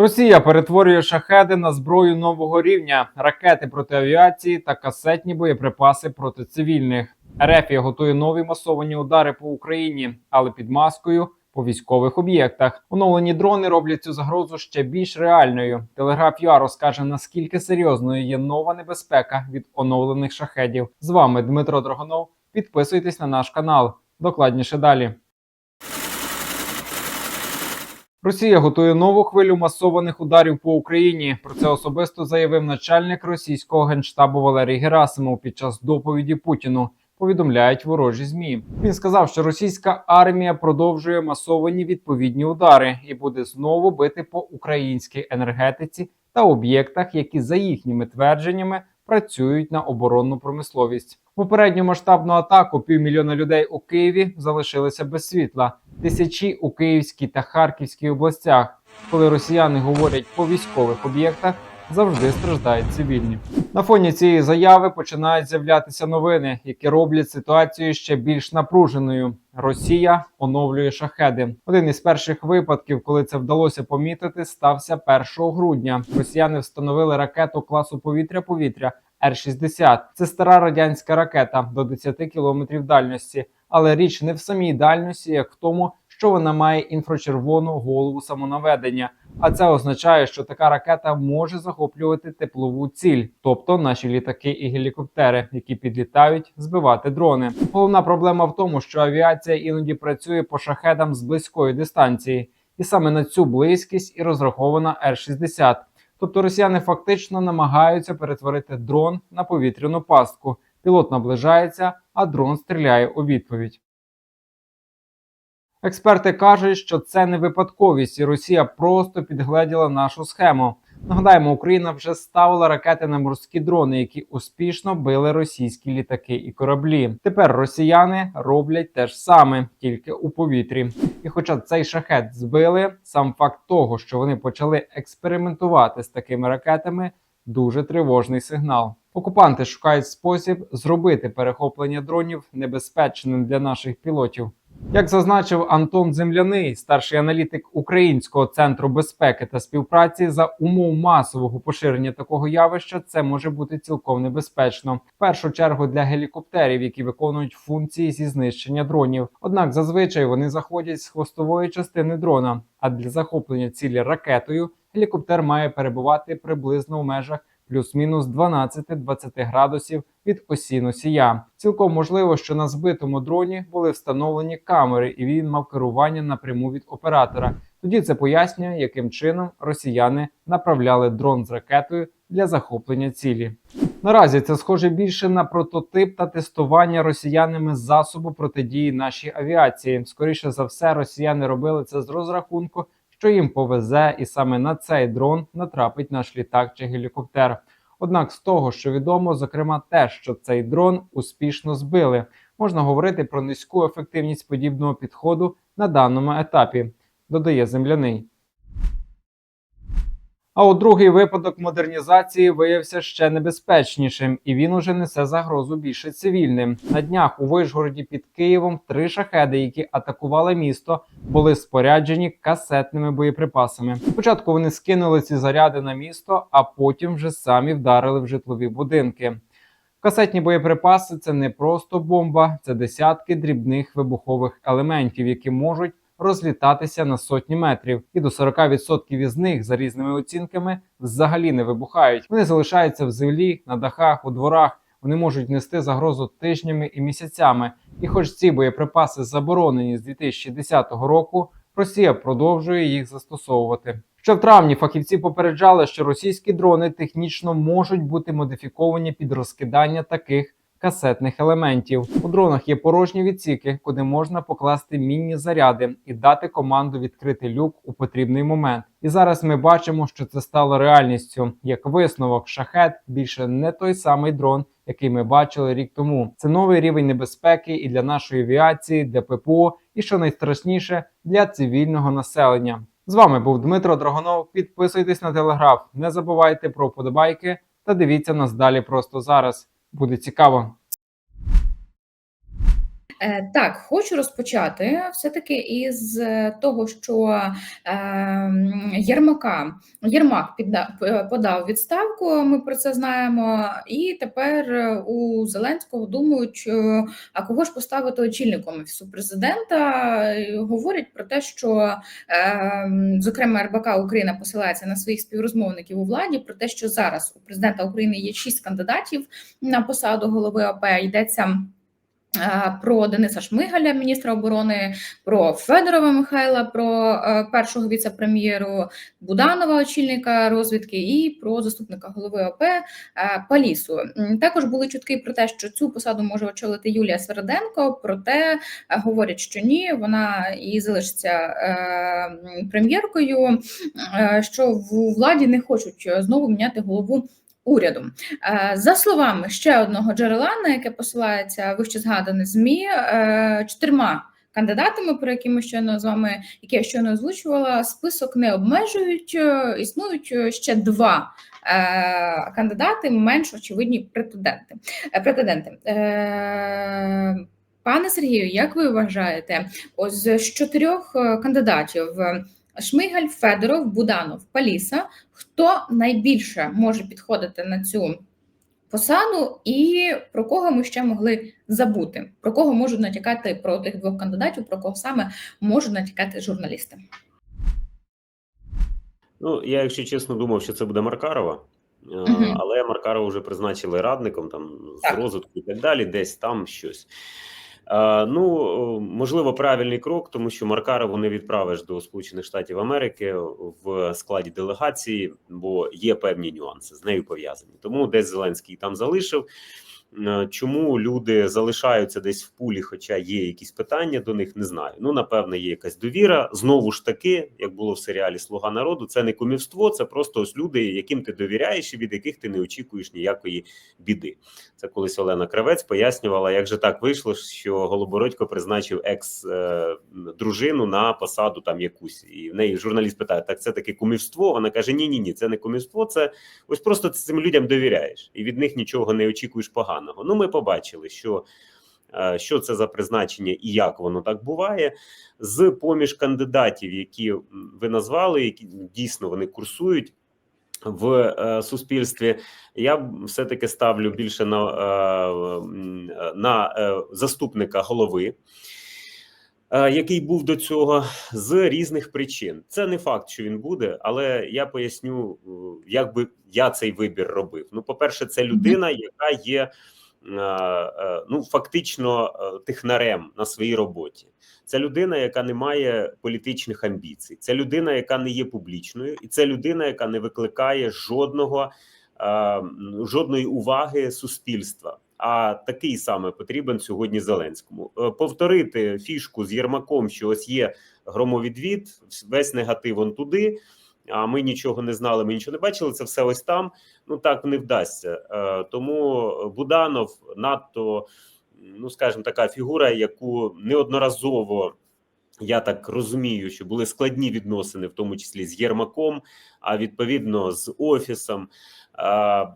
Росія перетворює шахеди на зброю нового рівня, ракети проти авіації та касетні боєприпаси проти цивільних. Ерефія готує нові масовані удари по Україні, але під маскою по військових об'єктах. Оновлені дрони роблять цю загрозу ще більш реальною. Телеграф ЮА розкаже наскільки серйозною є нова небезпека від оновлених шахедів. З вами Дмитро Драгонов. Підписуйтесь на наш канал. Докладніше далі. Росія готує нову хвилю масованих ударів по Україні. Про це особисто заявив начальник російського генштабу Валерій Герасимов під час доповіді Путіну. Повідомляють ворожі змі. Він сказав, що російська армія продовжує масовані відповідні удари і буде знову бити по українській енергетиці та об'єктах, які за їхніми твердженнями працюють на оборонну промисловість. Попередню масштабну атаку півмільйона людей у Києві залишилися без світла. Тисячі у Київській та Харківській областях. Коли росіяни говорять по військових об'єктах, завжди страждають цивільні. На фоні цієї заяви починають з'являтися новини, які роблять ситуацію ще більш напруженою. Росія оновлює шахеди. Один із перших випадків, коли це вдалося помітити, стався 1 грудня. Росіяни встановили ракету класу повітря-повітря Р-60. Це стара радянська ракета до 10 кілометрів дальності. Але річ не в самій дальності, як в тому, що вона має інфрачервону голову самонаведення. А це означає, що така ракета може захоплювати теплову ціль, тобто наші літаки і гелікоптери, які підлітають збивати дрони. Головна проблема в тому, що авіація іноді працює по шахедам з близької дистанції, і саме на цю близькість і розрахована Р-60. Тобто росіяни фактично намагаються перетворити дрон на повітряну пастку. Пілот наближається, а дрон стріляє у відповідь. Експерти кажуть, що це не випадковість, і Росія просто підгледіла нашу схему. Нагадаємо, Україна вже ставила ракети на морські дрони, які успішно били російські літаки і кораблі. Тепер росіяни роблять те ж саме, тільки у повітрі. І хоча цей шахет збили, сам факт того, що вони почали експериментувати з такими ракетами, дуже тривожний сигнал. Окупанти шукають спосіб зробити перехоплення дронів небезпечним для наших пілотів. Як зазначив Антон Земляний, старший аналітик Українського центру безпеки та співпраці за умов масового поширення такого явища, це може бути цілком небезпечно. В першу чергу для гелікоптерів, які виконують функції зі знищення дронів. Однак зазвичай вони заходять з хвостової частини дрона. А для захоплення цілі ракетою гелікоптер має перебувати приблизно в межах плюс-мінус 12-20 градусів від осі носія. Цілком можливо, що на збитому дроні були встановлені камери, і він мав керування напряму від оператора. Тоді це пояснює, яким чином росіяни направляли дрон з ракетою для захоплення цілі. Наразі це схоже більше на прототип та тестування росіянами засобу протидії нашій авіації. Скоріше за все, росіяни робили це з розрахунку, що їм повезе, і саме на цей дрон натрапить наш літак чи гелікоптер. Однак, з того, що відомо, зокрема, те, що цей дрон успішно збили, можна говорити про низьку ефективність подібного підходу на даному етапі, додає земляний. А от другий випадок модернізації виявився ще небезпечнішим, і він уже несе загрозу більше цивільним. На днях у Вишгороді під Києвом три шахеди, які атакували місто, були споряджені касетними боєприпасами. Спочатку вони скинули ці заряди на місто, а потім вже самі вдарили в житлові будинки. Касетні боєприпаси це не просто бомба, це десятки дрібних вибухових елементів, які можуть розлітатися на сотні метрів, і до 40% із них за різними оцінками взагалі не вибухають. Вони залишаються в землі, на дахах, у дворах. Вони можуть нести загрозу тижнями і місяцями. І, хоч ці боєприпаси заборонені з 2010 року, Росія продовжує їх застосовувати. Ще в травні фахівці попереджали, що російські дрони технічно можуть бути модифіковані під розкидання таких касетних елементів. У дронах є порожні відсіки, куди можна покласти мінні заряди і дати команду відкрити люк у потрібний момент. І зараз ми бачимо, що це стало реальністю. Як висновок, шахет більше не той самий дрон, який ми бачили рік тому. Це новий рівень небезпеки і для нашої авіації, для ППО, і що найстрашніше для цивільного населення. З вами був Дмитро Драгонов. Підписуйтесь на телеграф, не забувайте про вподобайки та дивіться нас далі просто зараз. Буде цікаво. Е, Так, хочу розпочати все-таки із е, того, що е, Єрмака Єрмак подав відставку. Ми про це знаємо. І тепер у Зеленського думають, а кого ж поставити очільником офісу президента. Говорять про те, що зокрема РБК Україна посилається на своїх співрозмовників у владі про те, що зараз у президента України є шість кандидатів на посаду голови ОП. Йдеться. Е, Про Дениса Шмигаля, міністра оборони, про Федорова Михайла, про е, першого віце-прем'єру Буданова, очільника розвідки, і про заступника голови ОП е, Палісу. Також були чутки про те, що цю посаду може очолити Юлія Середенко. Проте говорять, що ні, вона і залишиться прем'єркою, що в владі не хочуть знову міняти голову. Уряду Е, за словами ще одного джерела, на яке посилається вище згадане змі е, чотирма кандидатами, про які ми щойно з вами, які я щойно озвучувала, список не обмежують. е, Існують ще два кандидати, менш очевидні претенденти. Претенденти. Пане Сергію, як ви вважаєте, ось з чотирьох кандидатів Шмигаль, Федоров, Буданов, Паліса, хто найбільше може підходити на цю посаду, і про кого ми ще могли забути? Про кого можуть натякати про тих двох кандидатів, про кого саме можуть натякати журналісти? Ну, я, якщо чесно, думав, що це буде Маркарова, е, але Маркарова вже призначили радником там з Так. розвитку і так далі, десь там щось. Е, Ну, можливо, правильний крок, тому що Маркарову не відправиш до Сполучених Штатів Америки в складі делегації, бо є певні нюанси з нею пов'язані. Тому десь Зеленський там залишив. Е, Чому люди залишаються десь в пулі, хоча є якісь питання до них, не знаю. Ну, напевно, є якась довіра. Знову ж таки, як було в серіалі Слуга народу, це не кумівство, це просто ось люди, яким ти довіряєш і від яких ти не очікуєш ніякої біди. Це колись Олена Кравець пояснювала, як же так вийшло, що Голобородько призначив екс е, на посаду там якусь, і в неї журналіст питає: так це таке кумівство? Вона каже: Ні, ні, ні, це не кумівство, це ось просто цим людям довіряєш, і від них нічого не очікуєш поганого. Ну, ми побачили, що. е, Що це за призначення і як воно так буває з поміж кандидатів, які ви назвали, які дійсно вони курсують в е, суспільстві. Я все-таки ставлю більше на, е, на е, заступника голови. е, Який був до цього з різних причин, це не факт, що він буде, але я поясню, е, як би я цей вибір робив. Ну, по-перше, це людина, яка є ну фактично е, технарем на своїй роботі. Це людина, яка не має політичних амбіцій. Це людина, яка не є публічною, і це людина, яка не викликає жодного е, жодної уваги суспільства. А такий саме потрібен сьогодні Зеленському. Е, Повторити фішку з Єрмаком, що ось є громовідвід, весь негатив он туди. А ми нічого не знали, ми нічого не бачили. Це все ось там. Ну так не вдасться. Е, Тому Буданов надто, ну скажімо, така фігура, яку неодноразово. Я так розумію, що були складні відносини, в тому числі з Єрмаком, а відповідно з офісом. А,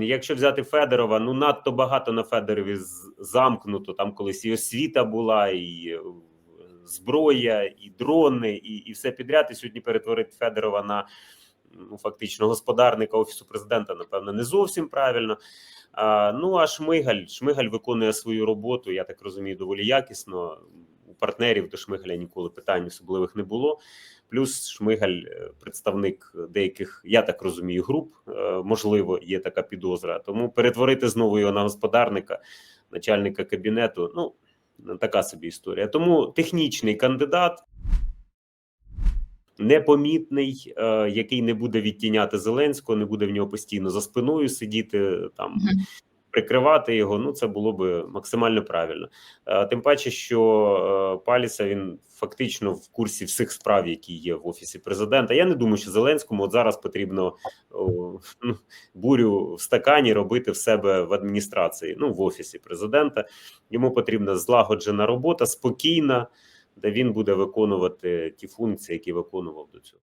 якщо взяти Федорова, ну надто багато на Федорові замкнуто. Там колись і освіта була, і е, зброя, і дрони, і, і все підряд. І сьогодні перетворити Федорова на ну, фактично господарника офісу президента, напевно, не зовсім правильно. А, ну а Шмигаль, Шмигаль виконує свою роботу, я так розумію, доволі якісно. У партнерів до Шмигаля ніколи питань особливих не було. Плюс Шмигаль, е, представник деяких, я так розумію, груп, е, можливо, є така підозра. Тому перетворити знову його на господарника, начальника кабінету. Ну така собі історія. Тому технічний кандидат. Непомітний, е, який не буде відтіняти Зеленського, не буде в нього постійно за спиною сидіти там. Прикривати його. Ну це було би максимально правильно. Е, Тим паче, що е, Паліса він фактично в курсі всіх справ, які є в офісі президента. Я не думаю, що Зеленському от зараз потрібно о, ну, бурю в стакані робити в себе в адміністрації, ну в офісі президента. Йому потрібна злагоджена робота, спокійна, де він буде виконувати ті функції, які виконував до цього.